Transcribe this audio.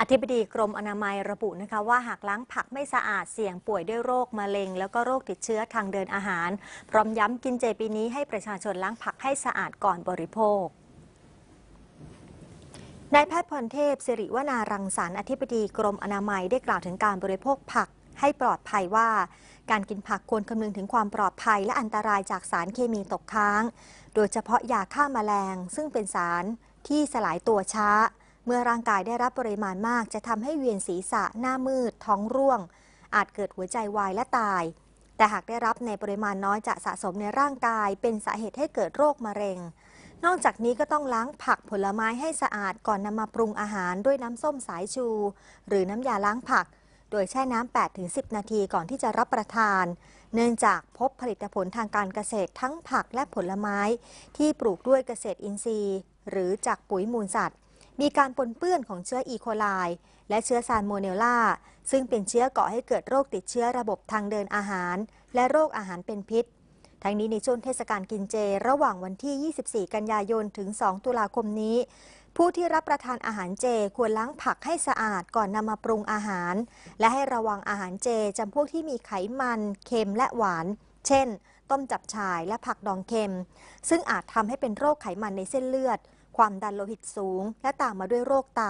อธิบดีกรมอนามัยระบุนะคะว่าหากล้างผักไม่สะอาดเสี่ยงป่วยด้วยโรคมะเร็ง แล้วก็โรคติดเชื้อทางเดินอาหาร พร้อมย้ำกินเจปีนี้ให้ประชาชนล้างผักให้สะอาดก่อนบริโภค นายแพทย์พรเทพสิริวนารังสรรค์อธิบดีกรมอนามัยได้กล่าวถึงการบริโภคผักให้ปลอดภัยว่า การกินผักควรคำนึงถึงความปลอดภัยและอันตรายจากสารเคมีตกค้าง โดยเฉพาะยาฆ่าแมลงซึ่งเป็นสารที่สลายตัวช้า เมื่อร่างกายได้รับปริมาณมาก จะทำให้เวียนศีรษะ หน้ามืด ท้องร่วง อาจเกิดหัวใจวายและตาย แต่หากได้รับในปริมาณน้อยจะสะสมในร่างกาย เป็นสาเหตุให้เกิดโรคมะเร็ง นอกจากนี้ก็ต้องล้างผักผลไม้ให้สะอาดก่อนนำมาปรุงอาหารด้วยน้ำส้มสายชู หรือน้ำยาล้างผัก โดยแช่น้ำ 8-10 นาทีก่อนที่จะรับประทาน เนื่องจากพบผลิตผลทางการเกษตรทั้งผักและผลไม้ ที่ปลูกด้วยเกษตรอินทรีย์ หรือจากปุ๋ยมูลสัตว์ มีการปนเปื้อนของเชื้ออีโคไลและเชื้อซานโมเนลลาซึ่งเป็นเชื้อก่อให้เกิดโรคติดเชื้อระบบทางเดินอาหาร และโรคอาหารเป็นพิษ ทั้งนี้ในช่วงเทศกาลกินเจ ระหว่างวันที่ 24 กันยายนถึง 2 ตุลาคมนี้ ผู้ที่รับประทานอาหารเจควรล้างผักให้สะอาดก่อนนำมาปรุงอาหาร และให้ระวังอาหารเจจำพวกที่มีไขมันเค็มและหวาน เช่น ต้มจับฉ่ายและผักดองเค็ม ซึ่งอาจทำให้เป็นโรคไขมันในเส้นเลือด ความดันโลหิตสูง และตามมาด้วยโรคไต